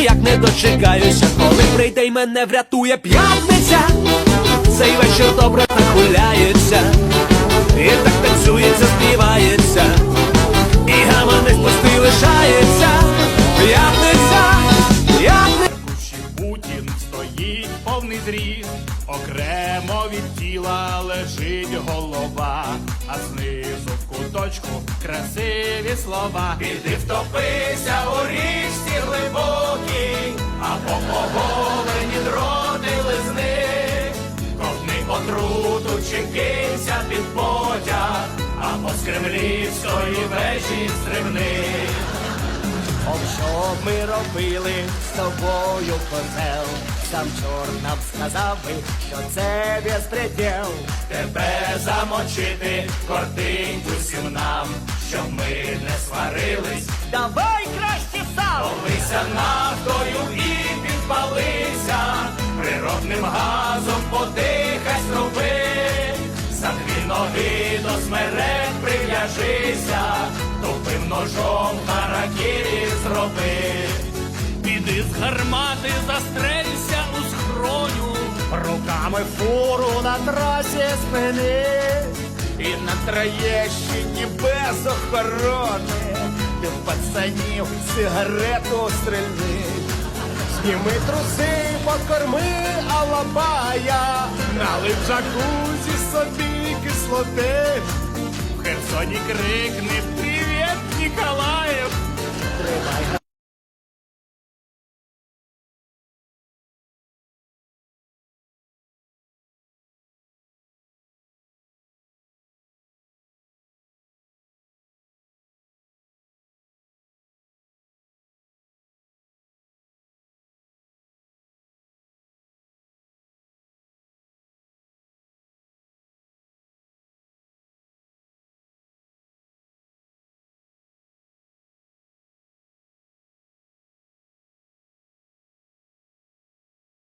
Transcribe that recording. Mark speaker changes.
Speaker 1: ніяк не дочекаюся, коли прийде й мене врятує п'ятниця. Цей вечір добре нахуляється, і так танцюється, співається, і гаманець пустий лишається. П'ятниця, п'ятниця.
Speaker 2: Путін стоїть повний зріст, окремо від тіла лежить голова, а знизу в куточку красиві слова. Іди втопися у річці глибокій, отруту під потяг, або з кремлівської вежі стрибни.
Speaker 3: Об що б ми робили з тобою козел? Сам чорт нам сказав би, що це безпреділ.
Speaker 2: Тебе замочити кортинь усім нам, щоб ми не сварились,
Speaker 3: Давай краще сам!
Speaker 2: Полися нафтою дві до смерек прив'яжися, тупим ножом харакірі зроби. Піди з гармати, застрелься у схроню,
Speaker 3: Руками фуру на трасі спини
Speaker 2: і на Троєщині без охорони.
Speaker 3: Ти пацанів сигарету стрільни Зніми труси, покорми алабая
Speaker 2: Налив джакузі собі кислоти. В Херсоні крикне Привіт, Ніколаїв!
Speaker 3: Тримай